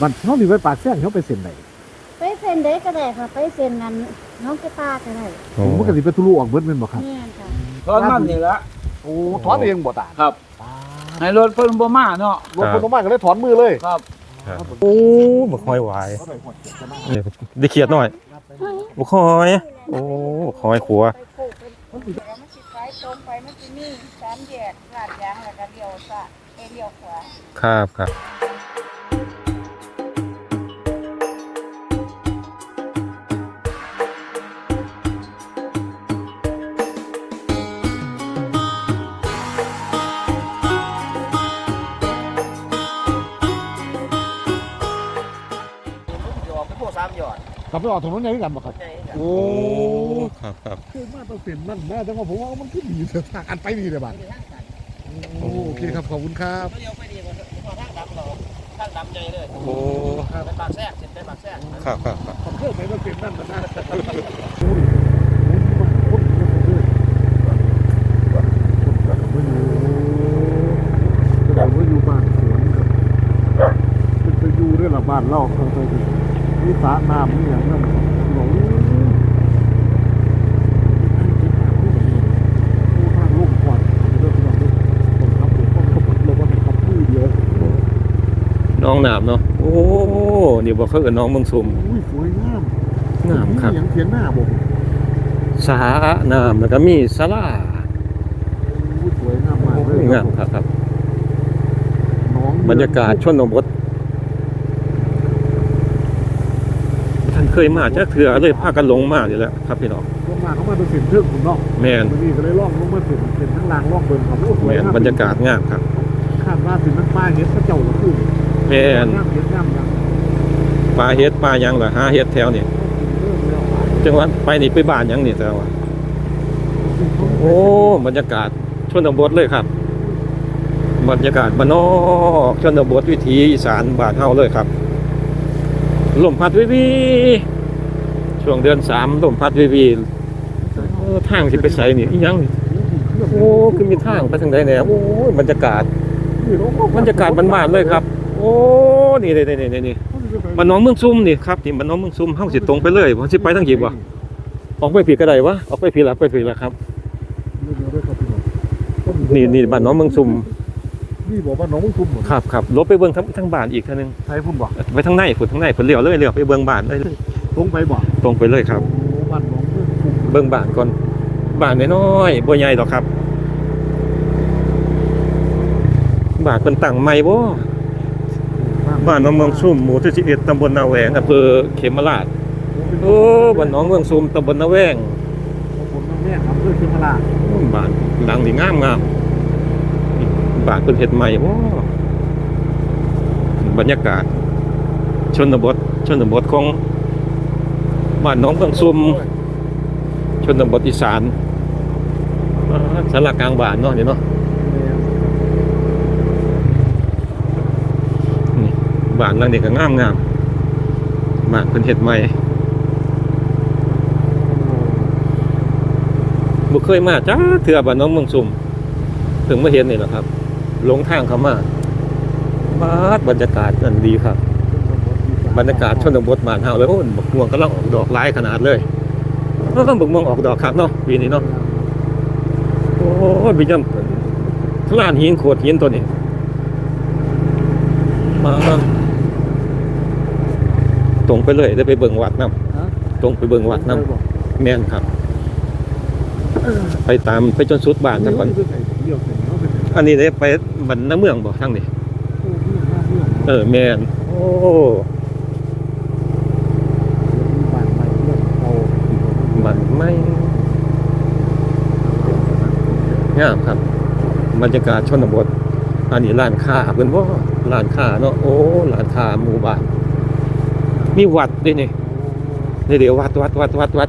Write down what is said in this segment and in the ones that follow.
วันเขานี่ไปปากแซงเขาไปเซ็นไหนไปเซ็นเด็กก็ได้ค่ะ ไปเซ็นนั้นน้องกระตาก็ได้โอ้ผมมันก็สิไปทุลุออกเบิดแม่นบ่ครับแม่นค่ะตอนนั้นนี่ละโอ้ถอนเองบ่ตาครับให้รถเพิ่นบ่มาเนาะรถคนออกมาก็เลยถอนมือเลยครับโอ้บักหอยหวายนี่ได้เขียดหน่อยบักหอย โอ้บักหอยขัวไปปลูกเป็นมันสิขายตรงไปมันสิมีสามแยกลาดยางแล้วก็เลี้ยวซ้ายเอ้ยเลี้ยวขวาครับครับ กลับไปออกถนนใหญ่ด้วยกันบ่ครับใช่โอ้ครับครับคือมาต้องเซ็นนั่นนะจังว่าผมว่ามันคือดีเถอะทางอันไปดีเลยบัดโอ้โอเคครับขอบคุณครับ เลี้ยวไปดีกว่าพอทางดำเราทางดำใหญ่เลยโอ้ไปปากแทรกเสร็จไปปากแทรกครับครับครับผมเคยไปต้องเซ็นนั่นนะเราอยู่บ้านสวนครับเป็นไปอยู่ด้วยละบ้านเล่าเคยไปดู มีสระน้ำนี่อย่างนั้นหลงทางลูกก่อนเรื่องนี้ผมครับผมต้องขับรถว่าขับมือเดียวน้องหนามเนาะ โอ้นี่บ่เคยเอิ้นน้องเมืองซุมอุ้ยสวยงามงามครับอย่างเทียนหน้าบอกสาน้ำแล้วก็มีศาลาอุ้ยสวยงามมากเลยงามครับครับน้องบรรยากาศชนบทท่าน เคยมาจากเถื่อเลยพากันลงมาอยู่แล้วครับพี่น้องลงมาเขามาดูสินเทือกคุณเนาะแม่นวันนี้ก็เลยล่องลงมาสินสินทั้งลางล่องเบิร์นครับโอ้สวยแม่นงามบรรยากาศงามครับคาดว่าสินนั้นป้าเฮ็ดพระเจ้าหรือคือแม่นงามเฮ็ดงามยังปลาเฮ็ดปลาหยังล่ะหาเฮ็ดแถวนี่จังหวัดไปนี่ไปบ้านหยังนี่แต่ว่าโอ้บรรยากาศชนบทเลยครับ บรรยากาศบ้านนอกชนบทวิถีอีสานบ้านเฮาเลยครับ ลมพัดวิวีช่วงเดือนสามลมพัดวิวีทางที่ไปใส่นี่ยังนี่โอ้คือมีทางไปทางใดแหน่ยโอ้บรรยากาศบรรยากาศบ้านๆเลยครับ โอ้นี่นี่นี่นี่นี่บ้านน้องเมืองซุ่มนี่ครับนี่บ้านน้องเมืองซุ่มเฮาสิตรงไปเลยบ่สิไปทางหยิบวะออกไปผิดก็ได้วะออกไปผิดละไปผิดละครับ นี่นี่บ้านน้องเมืองซุ่ม นี่บอกว่าน้องมึงคุมเหรอครับครับลบไปเบิ่งทั้งทั้งบ้านอีกเท่านึงใช่พุ่นบอกไปทางในฝุดทางในฝุดเลี้ยวเลยเลี้ยวไปเบิ่งบ้านเลยตรงไปบอกตรงไปเลยครับโอ้บ้านน้องมึงคุมเบิ่งบ้านก่อนบ้านน้อยๆบ่ใหญ่หรอกครับบ้านเพิ่นตั้งใหม่บ่บ้านน้องเมืองซุ่มหมู่ที่11ตำบลนาแหวงอำเภอเขมราชโอ้บ้านน้องเมืองซุ่มตำบลนาแหวงผมน้องแม่อำเภอเชียงรายบ้านหลังนี่งามงาม บานเพิ่นเฮ็ดใหม่บ่บรรยากาศ ชนบท ชนบทของบ้านน้องเมืองซุมชนบทอีสานอ่าสารกลางบ้านเนาะนี่เนาะบ้านหลังนี้ก็งามงามบ้านเพิ่นเฮ็ดใหม่บ่เคยมาจ้าเทื่อบ้านน้องเมืองซุมเพิ่งมาเห็นนี่แหละครับ หลงทางเข้ามาบาดบรรยากาศนั่นดีครับ บรรยากาศชนบทบ้านเฮาเลยโอ้ยบักม่วงกำลังออกดอกหลายขนาดเลยเออบักม่วงออกดอกครับเนาะปีนี้เนาะโอ้ยไปย่ำล้านหินโขดหินตัวนี้มาตรงไปเลยได้ไปเบิ่งวัดนํตรงไปเบิ่งวัดนํแม่นครับ ไปตามไปจนสุดบ้านซะก่อน อันนี้ได้ไปบันน้ำเมืองบ่ทางนี้เออแม่นโอ้มันไม่งามครับบรรยากาศชนบท อันนี้ร้านค้าเพิ่นว่าร้านค้าเนาะโอ้ร้านค้าหมู่บ้านมีวัดด้วยนี่นี่เดี๋ยววัดวัดวัดวัดวัด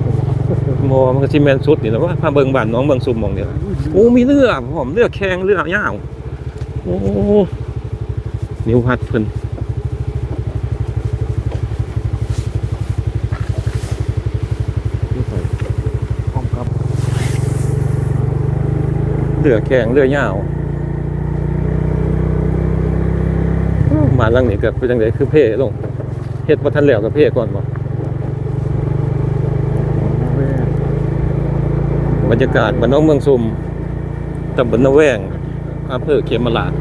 หมอ มันก็สิแม่นสุดนี่แหละว่าพาเบิ่งบ้านน้องเบิ่งซุมหมองนี่ล่ะโอ้มีเรือพร้อมเรือแข่งเรือยาวโอ้นิววัดเพิ่นเรือแข่งเรือยาวานหลังนี้ก็เป็นจังไดคือเพ่ลงเฮ็ดบ่ทันแล้วก็เพ่ก่อนบ่ แม่ บรรยากาศบ้านน้องเมืองซุมตำบลนาแวงอำเภอเขมราช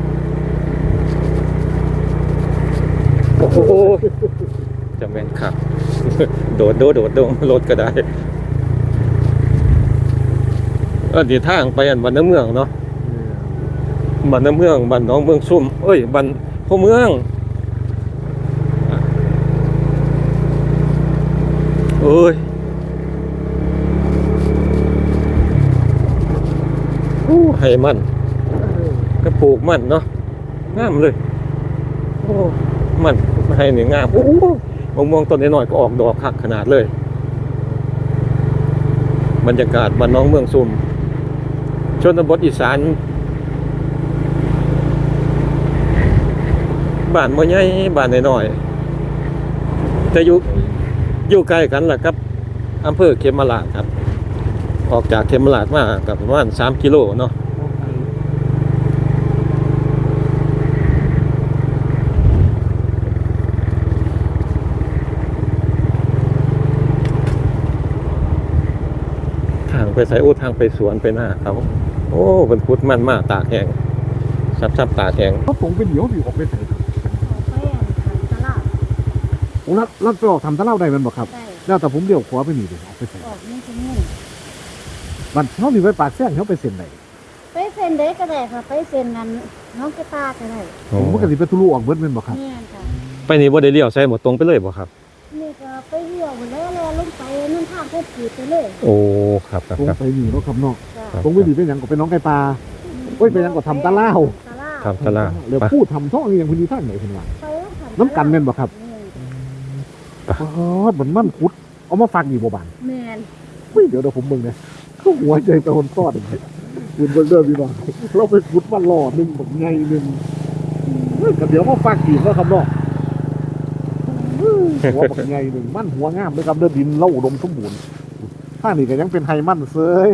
โอ้โหจะแม่นคักโดดโดดโดดโดรถก็ได้เออดีทางไปอันบ้านน้ำเมืองเนาะบ้านน้ำเมืองบ้านน้องเมืองซุ่มเอ้ยบ้านพ่อเมืองเอ้ย อู้ให้มันก็ปลูกมันเนาะงามเลยโอ้มันให้เนี่ยงามโอ้โหมะม่วงต้นน้อยๆก็ออกดอกคักขนาดเลย บรรยากาศบ้านน้องเมืองซุ่มชนบทอีสานบ้านบ่ใหญ่บ้านน้อยๆจะอยู่อยู่ใกล้กันล่ะครับอำเภอเขมราชครับ ออกจากเขมราชมากับประมาณ3กิโลเนาะ ไปใส่โอ้ทางไปสวนไปหน้าเขาโอ้เป็นพุดมันมากตากแห้งซับๆตากแห้งเขาตรงไปเหนียวสิออกไปใส่เอาไปอะขายตลาดผมรับรับไปออกทำตะเล่าได้แมันบ่ครับได้แล้วแต่ผมเลี้ยวขวาไปนี่เดี๋ยวออกไปใส่ออกนี่ที่นี่บันเขาสิไปปากแซงเขาไปเซ็นไหนไปเซ็นได้ก็ได้ค่ะไปเซ็นนั้นน้องกระตาก็ได้ผมก็สิไปทุลุออกเบิดแม่นบ่ครับเนี่ยค่ะไปนี่บ่ได้เลี้ยวใส่หมดตรงไปเลยบ่ครับนี่ก็ไปเที่ยวหมดแล้ว แล้วลงไปนั่นทางก็ขีดไปเลยโอ้ครับครับตรงครับ ไปนี่เนาะครับเนาะจ้ะครับตรงไปนี่เป็นหยังก็เป็นน้องไก่ปลาโอ้ยไปยังก็ทำตะเล่าตะล่าครับตลาดเดี๋ยวไปพูดทำท่องอย่างพื้นที่ท่างไหนเพิ่นว่าไปแล้วทำน้ำกันแม่นบ่ครับแม่นอ๋อเหมือนมันขุด เอามาฝากนี่บ่บานแม่นเฮ้ยเดี๋ยวเดี๋ยวผมเบิ่งนะเขาหัวใจตะคนซ่อนคุณเบิ่งเด้อพี่น้องเราไปขุดมันหล่อหนึงบักใหญ่หนึงเฮ้ยก็เดี๋ยวมาฝากกินแล้วครับเนาะ หัวบักใหญ่หนึงมันหัวงามเลยครับเด้อดินเล่าอุดมสมบูรณ์ข้างนี้ก็ยังเป็นไฮมันเซย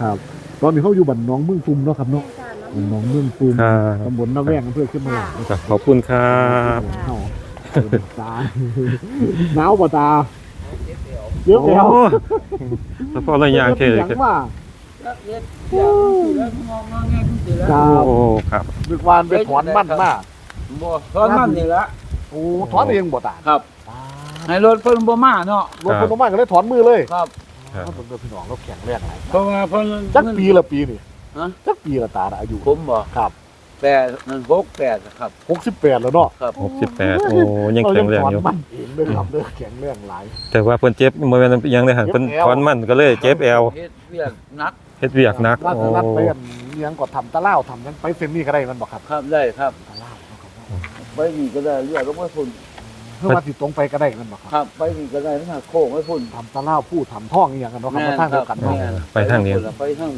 ครับ ตอนนี้เขาอยู่บ้านหน้องเมืองซุมเนาะครับเนาะแม่นจ้ะบ้านหน้องเมืองซุมครับตำบลนาแวงอำเภอขึ้นมาครับขอบคุณครับเฮาเออตาหนาวป่ะตาเยอะโอ้แล้วแล้วพอระยางเท่เลยอย่างว่าแล้วเฮ็ดอย่างนี้แล้วงองงแงคุณสิแล้วครับโอ้ครับดึกวานไปถอนมันมาบ่ถอนมันนี่ละ โอ้ถอนเองบ่ตาครับให้รถเพิ่นบ่มาเนาะรถคนมาก็เลยถอนมือเลยครับครับเขาเป็นพี่น้องเราแข็งแรงหลายเพราะว่าเพิ่นจักปีละปีนี่ฮะจักปีละตาน่ะอายุผมบ่ครับแปดนั่นหกแปดครับ68แล้วเนาะครับหกสิบแปดโอ้ยังแข็งแรงอยู่เราถอนมันเองเลยครับเด้อแข็งแรงหลาย แต่ว่าเพิ่นเจ็บบ่แม่นอิหยังเลยหั่นเพิ่นเจ็บแอวถอนมันก็เลยเจ็บแอวเฮ็ดเวียกหนักเฮ็ดเวียกหนักราชโอ้รัฐไปอันเลี้ยงก็ทำตะเล่าวทำยังไปเซ็นนี่ก็ได้มันบ่ครับครับได้ครับตะเล่าวเนาะครับ ไปนี่ก็ได้เรียกลงมาพุ่นเพื่อว่าติดตรงไปก็ได้มันบ่ครับครับ ไปนี่ก็ได้ทั้งโค้งไว้พุ่นทำตะเล่าวพูดทำท่องอีหยังกันเนาะครับมาทางเดียวกันแม่เนาะนไปทางนี้ไปทาง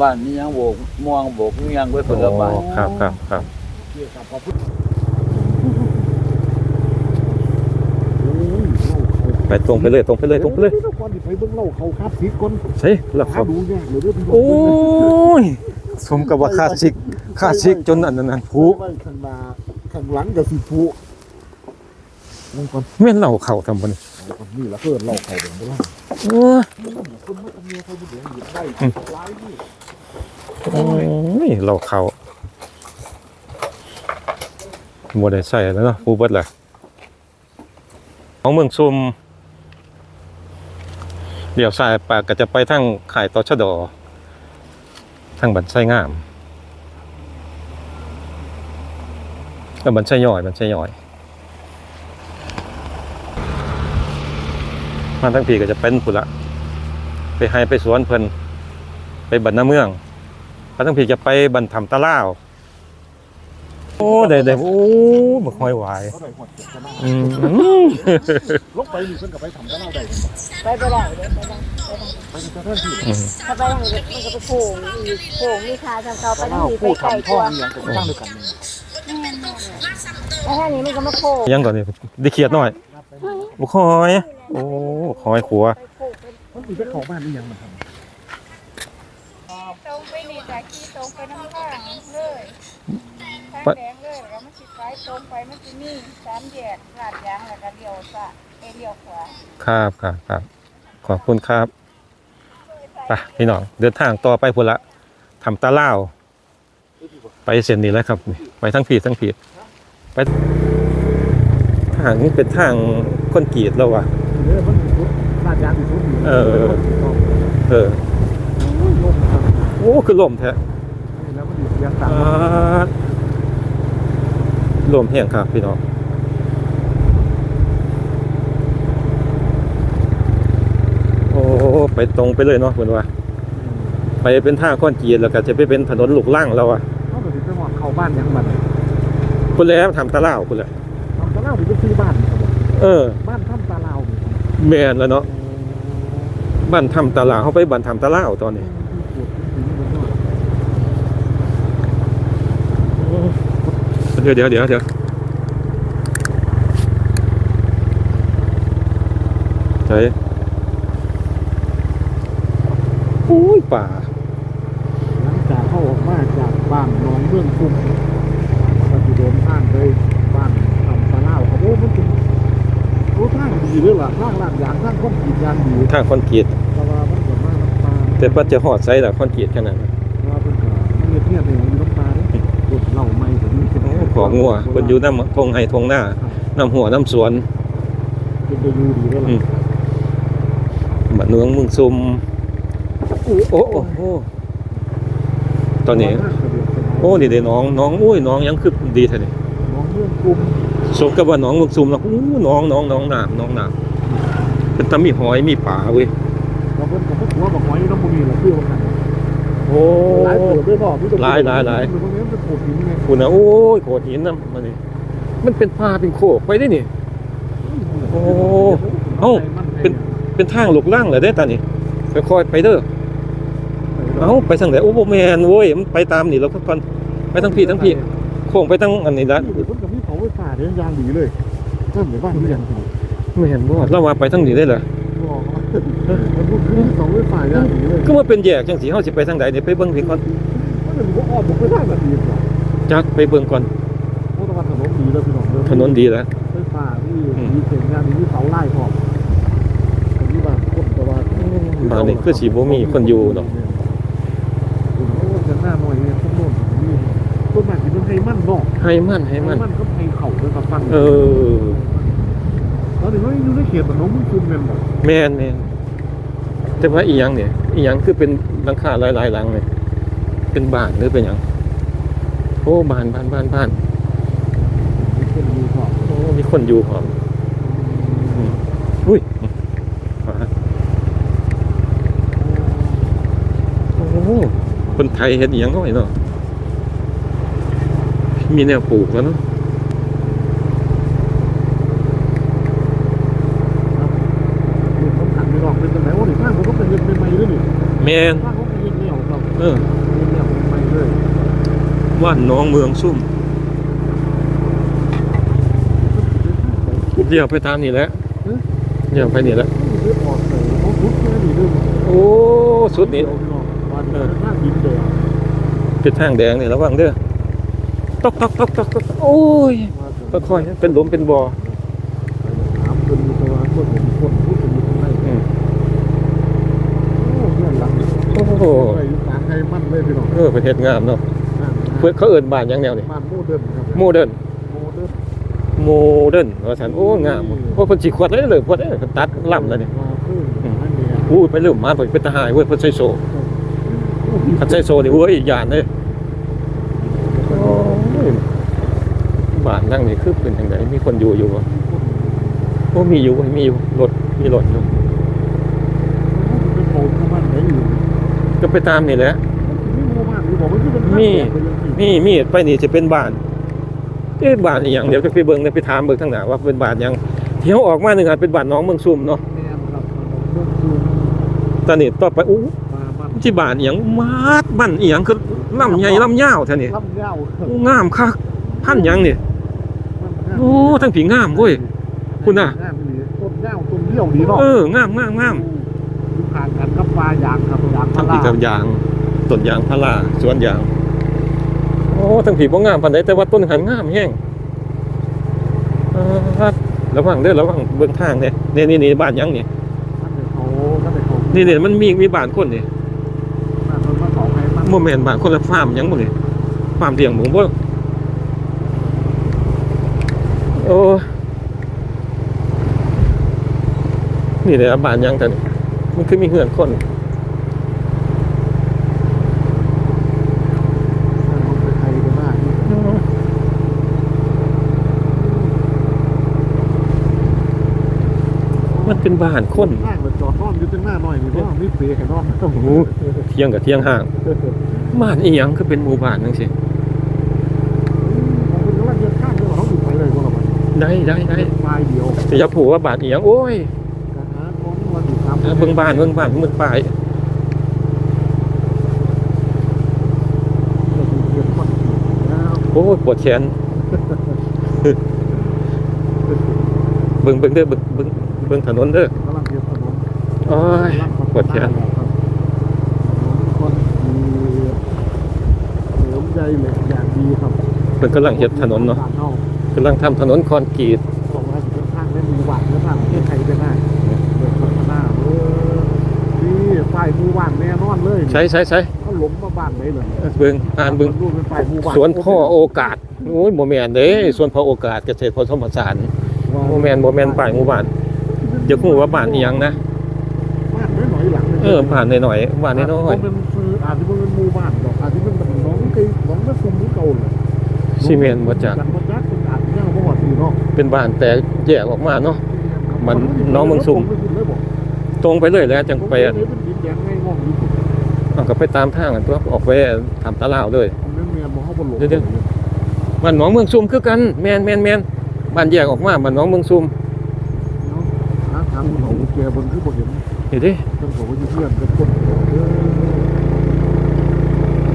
บ้านนี่ยังโบกม่วงโบกนี่ยังไว้คนละบ้าน โอ้ครับครับครับ เกี่ยวกับพระพุทธโอ้ยเล่าเขาไปตรงไปเลยตรงไปเลยตรงไปเลยดี๋วก่อนที่ไปเบิ่งเล่าเขาคาดสิก่อนใช่แล้วคหารับดูยากเลยเด้อพี่น้งโอ้ยสมกับว่าคาดซิกคาดซิกจนอันนั้นอันผู ไว้ข้างหน้า ข้างหลังก็สิผูนั่นก่อนแม่นเหล่าเข้าทำบ่นี่เอาก่อนนี่ละเพิ่นเล่าเขาเบิ่งบ่ล่ะโอ้ยคนมาทำเมียเขาบ่เดือดหยิบได้หลายนี่โอ้ยเหล่าเข้าบ่ได้ใส่แล้วเนาะผู้เบิดล่ะของเมืองซุมเดี๋ยวซ้ายปากก็จะไปทางข่ายตชดทางบันไส้งาม เออบันไส้ย่อยบันไส้ย่อย มาทั้งปีก็จะเป็นพุ่นละ ไปให้ไปสวนเพิ่นไปบันน้าเมืองมาทั้งปีจะไปบันทำตะล่าวโอ้ได้ได้โอ้บักหอยหวายเขาได้หมดเจ็บกันหน้าอืมลงไปนี่เพิ่นก็ไปทำกันเอาได้ไปไปได้เด้อไปได้ไปจะเท่าที่อืมถ้าไปทางนี้มันก็ไปโค้งอีกโค้งมีคาทางเก่าไปทางเล่านี้ไปพูดไกลทำกท่องว่าอีหยังก็สร้างด้วยกันนี่ แม่นแม่นแล้วทางนี้มันก็มาโค้งยังก่อนนี่ได้เครียดหน่อยบุกหอยโอ้หอยขัวโค้งเป็นมันสิไปเขาบ้านอีหยังมันทำตรงไปนี่จากที่ตรงไปน้ำข้างเลยทางแดงเลยแล้วก็มาสิตรงไปมันจะมีสามแยกลาดยางแล้วก็เลี้ยวซ้ายเอเลี้ยวขวาครับครับครับขอบคุณครับไปพี่น้องเดินทางต่อไปพุ่นละทำตาเล่า ไปเส้นนี้แล้วครับนี่ไปทั้งผีทั้งผีไปทางนี้เป็นทางคอนกรีตแล้ววะเออมันสุดลาดยางที่สุดอยู่เออเออโอ้ยลมครับโอ้คือลมแท้นี่แล้วมันอยู่เสียงต่างอ่าลมแห้งครับพี่น้องโอ้ไปตรงไปเลยเนาะเพื่อนว่า ไปเป็นท่าคอนกรีตแล้วก็จะไปเป็นถนนลูกล่างแล้วอะ เขาก็สิไปหอดเข้าบ้านยังบัดนี้คุณแล้วทำตาเล่าวคุณแหละทำตาเล่าถึงไปซื้อบ้านครับผมเออ บ้านทำตาเล่านี่แมนแล้วเนาะบ้านทำตาลาวเขาไปบ้านทำตาเล่าวตอนนี้เดี๋ยวเดี๋ยวเดี๋ยวเดี๋ยวใช่โอ้ยป่า หลังจากเข้าออกมาจาก บ้านหนองเมืองคุ้มก็จะเดินทางไปบ้านทำตาเล่าครับโอ้มันเป็นโอ้ทางดีเลยล่ะทางลาดยางทางข้อมกีดยางดีทางคอนกรีตแต่ว่ามันก็มาน้ำตาแต่ว่าจะหอดไซส์ละคอนกรีตขนาดนั้นว่าเป็นก็มันเงียบเงียบเลยอยู่น้ำตาเนี่ยกดเหล่าไม่ถึงนี่โอ้ของงัวคนอยู่น้ำทงไห้ทงหน้าน้ำหัวน้ำสวนเป็นไปอยู่ดีแล้วอืล่ะมบ้านเมืองเมึงซุมโอ้โอ้โอ้โอ้ตอนนี้โอ้นี่เด้น้องน้องอุ้ยน้องยังคือดีแท้นี่น้องเมืองคุ้มสมกับว่าน้องเมึงซุมแล้วอู้น้องน้องน้องน้ำน้องน้ำเป็นตามีหอยมีป่าเว้ยเราเพิ่นกับพวกหัวบอกหอยน้ำบุรีแหละเพื่อว่ากันโอ้หลายเปิดด้วยบอกพี่หลายหลายหลายตรงนี้มันเป็นโขดหินไงคุณนะโอ้ยโขดหินนะมันนี่มันเป็นป่าเป็นโคกไปได้นี่โอ้เอ้าเป็นเป็นทางหลกล่างเลยได้ตานี่ค่อยๆไปเด้อเอ้าไปทางไหนโอ้โหแมนโว้ยมันไปตามนี่แล้วก็ก่อน ไปทั้งพี่ทั้งพี่โค้งไปทั้งอันนี้ละนี่เดี๋ยวเพิ่นกับพี่เขาไว้ฝ่าเดี๋ยวยางดีเลยเริ่มในบ้านเรียนครับไม่เห็นว่าเราว่าไปทั้งนี้ได้เหรอบอกมันพูดคือเขาไว้ฝ่ายางดีเลยก็มาเป็นแยกจังสีเฮาสิไปทางใดเนี่ยไปเบิ่งพี่ก่อนมันเป็นพวกอ้อมผมไปทางแบบดีกว่าจักไปเบิ่งก่อนเพราะตะวันถนนดีแล้วพี่น้องเด้อถนนดีแล้วไฟฟ้าที่มีเสียงงานมีเสาไล่พร้อมอันนี้บ้านคนตะวันบ้านนี้คือสิบ่มีคนอยู่เนาะ โอ้โหจะหน้าหน่อยเนี่ยต้นโน่นนี่ต้นไม้ที่มันให้มั่นเนาะให้มันให้มันก็ให้เข่าด้วยกับฟังเออตอนนี้เขาอยู่ในเขตมันน้องมึงคุมแม่นบ่แม่นแม่นแต่ว่าอีหยังเนี่ยอีหยังคือเป็นหลังคาหลายๆหลังเลยเป็นบ้านหรือเป็นหยังโอ้บ้านบ้านบ้านบ้านมีคนอยู่พร้อมโอ้มีคนอยู่หอมอืมอุ้ยมาโอ้คนไทยเฮ็ดอีหยังน้อยเนาะ มีแนวปลูกแล้วเนาะเห็นเขาขันไปดอกเป็นจังไหนโอ้ดิข้างเขาก็เป็นเฮ็ดใหม่ๆด้วยนี่แม่นข้างเขาเป็นเฮ็ดแนวครับเออเฮ็ดแนวใหม่ๆเลยว่านน้องเมืองซุ่มเดี๋ยวไปตามนี่แหละเดี๋ยวไปนี่แหละนี่คือออกเสยเขาทุบแค่นี้เด้อโอ้สุดนี้เยวพี่น้องวันนี้ข้างดินเด้อเป็นทางแดงนี่ระวังเด้อ ตกตกตกตกตกโอ้ยค่อยๆเป็นหลุมเป็นบ่อถามคนมีตัวคนเห็นคนพูดถึงอยู่ข้างในอืมโอ้เพื่อนหลังโอ้โหไปอยู่กลางไทยมันเลยพี่น้องเออประเทศงามเนาะเพื่อนเขาเอิ้นบ้านหยังแนวนี่บ้านโมเดิร์นครับโมเดิร์นโมเดิร์นโมเดิร์นว่าซั่นโอ้งามเพราะเพิ่นสิขวดเลยเลยขวดเลยเพิ่นตัดล่ำแล้วนี่มาคืออันนี้อู้ไปลืมมาเพิ่นเป็นทหารเว้ยเพิ่นใส่โซ่คันใส่โซ่นี่เว้ยอีกอย่างเลยโอ้ยบ้า นหลังนี่คือเป็นจังไดมีคนอยู่อยู่บ่โอ้มีอยู่เว้ยมีอยู่รถมีรถอยู่เป็นโซนของมันไหนอยู่ก็ไปตามนี่แหละมีโมมากอยู่บอกว่าที่เป็นมีนี่มีดไปนี่จะเป็นบ้านเอ๊ะบ้านอีหยังเดี๋ยวจะไปเบิ่งเดี๋ยวไปถามเบิ่งทางหน้าว่าเป็นบ้านหยังเที่ยวออกมาหนึ่งอาจเป็นบ้านน้องเมืองซุ่มเนาะแมนครับเรื่องคือตอนนี้ต่อไปอู้มาบ้านที่บ้านอีหยังมาดบ้านอีหยังคือลำใหญ่ลำยาวแท้นี่ลำยาวโอ้งามคักพันหยังนี่ โอ้ทั้งผีงามเว้ยคุณน่ะงามดีต้นยาวต้นเดี่ยวดีเนาะเอองามงามงามอยู่ข้างกันกับปลายางครับยางทั้งพาผีรากับยางต้นยางพาราสวนยางโอ้ทั้งผีบ่งามปานใดแต่ว่าต้นหันงามแฮงเออระวังเด้อระวังเบื้องทางเนี่ยนี่นี่นี่บ้านหยังนี่ท่านเดี๋ยวเขาท่านเดี๋ยวเขานี่เนี่ยมันมีมีบ้านคนนี่บ้านคนมาขอให้บ้านโมเมนต์บ้านคนละฟาร์มหยังบ่นี่ฟาร์มเลี้ยงหมูบ่โอ้ นี่เลยบ้านยังกันมันคือมีเฮือนคนมันเป็นบ้านคนข้างมันจอดนอนอยู่ตั้งหน้าหน่อยนี่เพราะว่มีเปรย์ให้นอนต้องโอ้โหเที่ยงกับเที่ยงห่างบ้านอีหยังคือเป็นหมู่บ้านจังซี่งคุณกำลังจะข้ามด้วยเขาอยู่ไปเลยก็ละมันได้ได้ได้ไฟเดียวแต่อย่าผูกว่าบ้านอีหยังโอ้ย เบิ่งบ้านเบิ่งบ้านมึงป้ายเรียนมันแล้วโอ้ยปวดแขนเบิ่งเบิ่งเด้อเบิ่งเบิ่งเบิ่งถนนเด้อกำลังเรียนถนนโอ้ยปวดแขนคนมีเหลือมใจเหล็กอย่างดีครับเพิ่นกำลังเฮ็ดถนนเนาะบ้กำลังทำถนนคอนกรีต ใช้ใช้ใช้เขาหลงมาบ้านไหนเลยเบิ่งอ่านเบิ่งดูเป็นฝ่ายหมู่บ้านสวนพ่อโอกาสโอ้ยบ่แม่นเด้สวนพ่อโอกาสเกษตรผสมผสานบ่แม่นบ่แม่นป้ายหมู่บ้านอย่าฮู้ว่าบ้านอีหยังนะบ้านน้อยๆหลังลยเออบ้านน้อยๆบ้านน้อยมันเป็นคืออาจจะเป็นหมู่บ้านดอกอาจจะเป็นแบบน้องเคยน้องแม่ซุ่มนี่เก่าเลยๆซีเมนต์บ่จักกันบ่จักเป็นอาจจะยังบ่ฮอดนี่เนาะเป็นบ้านแต่แยกออกมาเนาะมันน้องเมืองซุ่มตรงไปเลยแล้วจังไปอะ ก็ไปตามทางกันตัวออกไปทำตลาดเลยผมเรียนบ่เฮาบ่หลงเดี๋ยวบ้านหนองเมืองซุมคือกันแม่นแม่นแม่นบ้านแยกออกมาบ้านหนองเมืองซุมเนาะหาทางเขาแกเบิ่งคือบ่เห็นเห็นดิเพิ่นบอกว่าอยู่เพื่อนเป็นคนเออ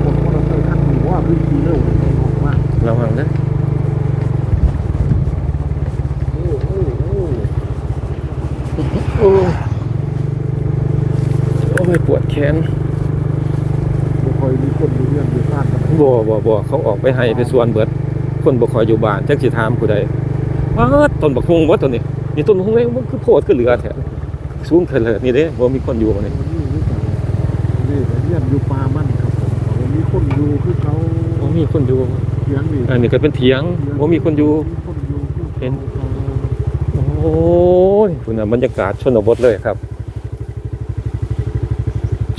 คนมอเตอร์ไซค์คันนี้ว่าพื้นที่เร็วเลยออกมาระวังนะโอ้โอ้โอ้โอ้โอ้ยปวดแขนบ่ ค่อยมีคนอยู่เรื่องอยู่บ้านกันบ่บ่บ่เขาออกไปให้ไปสวนเบิด คนบ่คอยอยู่บ้านจักสิถามผู้ใดว้าต้นบักฮุงบ่ต้นนี้นี่ต้นบักฮุงเองมันคือโพดคือเหลือแท้สูงเถิดเลยนี่เด้บ่มีคนอยู่บ่นี่วันนี้นี่กันนี่แต่เยี่ยมอยู่ป่ามันครับผมเขามีคนอยู่คือเขาบ่มีคนอยู่เถียงนี่อันนี้ก็เป็นเถียงบ่มีคนอยู่มีคนอยู่คือขาเห็นโอ้ยคุณน่ะบรรยากาศชนบทเลยครับ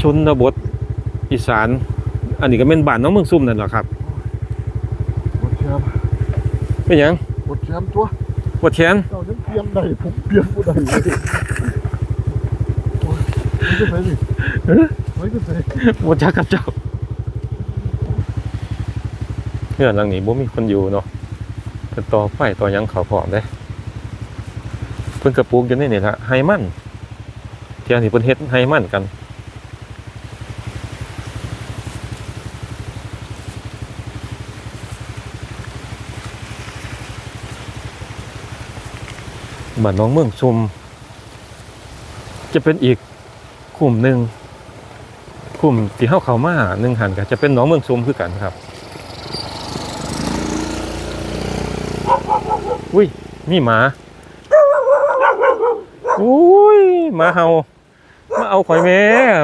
ชนบทอีสาน อันนี้ก็เป็นบ้านน้องเมืองซุ่มนั่นแหละครับบดแชมป์เป็นหยังบดแชมป์ตัวปวดแขนเจ้ายังเตรียมได้ผมเตรียมบ่ได้เลยโอ้ยไม่ก็ใส่ดิไม่ก็ใส่ปวดจักกับเจ้าเพื่อนหลังนี้บ่มีคนอยู่เนาะแต่ต่อไฟต่อหยังเขาพร้อมเด้เพิ่นกระปลูกอยู่ในนี่ละไฮมันเที่ยนี้เพิ่นเฮ็ดไฮมันกัน บ้านน้องเมืองชุม จะเป็นอีกกลุ่มหนึ่งกลุ่มที่เข้าเขามาหนึ่งหันก็จะเป็นหน้องเมืองชุมคือกันครับอุ้ยนี่หมาอุ้ยหมาเห่ามาเอาข่อยแม่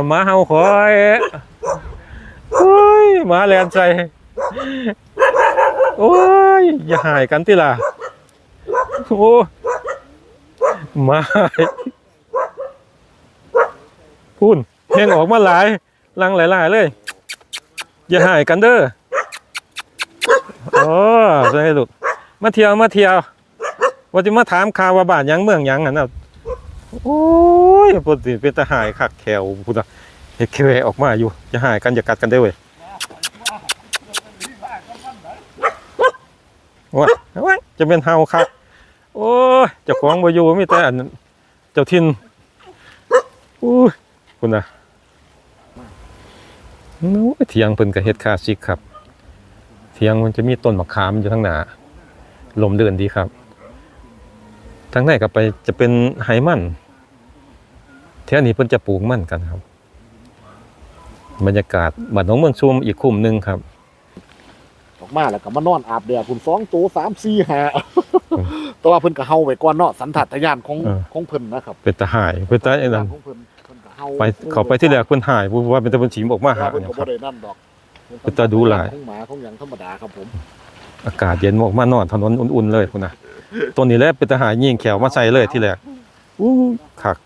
หมาเห่าข่อยอุ้ยหมาแลนใจโอ้ยอย่าหายกันติล่ะโอ้ มาพูนเพลงออกมาหลายลังหลายๆเลย อย่าหายกันเด้อโอ้ใช่ลูกมาเที่ยวมาเที่ยวว่าจะมาถามข่าวว่าบ้านหยังเมืองหยังอะนะโอ้ยปกติเป็นตาหายคักแขวพูดอะเฮ็ดแควออกมาอยู่อย่าหายกันอย่ากัดกันเด้อเว้ยว่าว่าจะเป็นเฮาครับ โอ้ยเจ้าของบ่อยู่มีแต่อันเจ้าทินอู้คุณนะโอ้เถียงเพิ่นก็เฮ็ดคาซิกครับเถียงมันจะมีต้นมะขามอยู่ข้างหน้าลมเดินดีครับทางในก็ไปจะเป็นไหมันแถวนี้เพิ่นจะปลูกมันกันครับ บรรยากาศบ้านหนองเมืองชุมอีกคุ้มหนึ่งครับ ออกมาแล้วก็มานอนอาบแดดคุณสองตัวสามสี่ห้าแต่ว่าเพิ่นก็เฮาไว้ก่อนเนาะสันทัดทะยานของเออ ของเพิ่นนะครับเป็นตาหายเป็นตาไอ้นั่นของเพิ่นเพิ่นก็เฮาไปเขาไปที่แรกเพิ่นหายเพราะว่าเป็นตะเพิ่นฉีมออกมาหาเพิ่นเนี่ยก็คบ่รับ ได้นั่นดอกเป็นตาดูหลาย ของหมาของหยังธรรมดาครับผม อากาศเย็นออกมานอนถนนอุ่นๆเลยพุ่นน่ะตัวนี้แหละเป็นตาหายยิงแขวมาใส่เลยที่แรกอู้คัก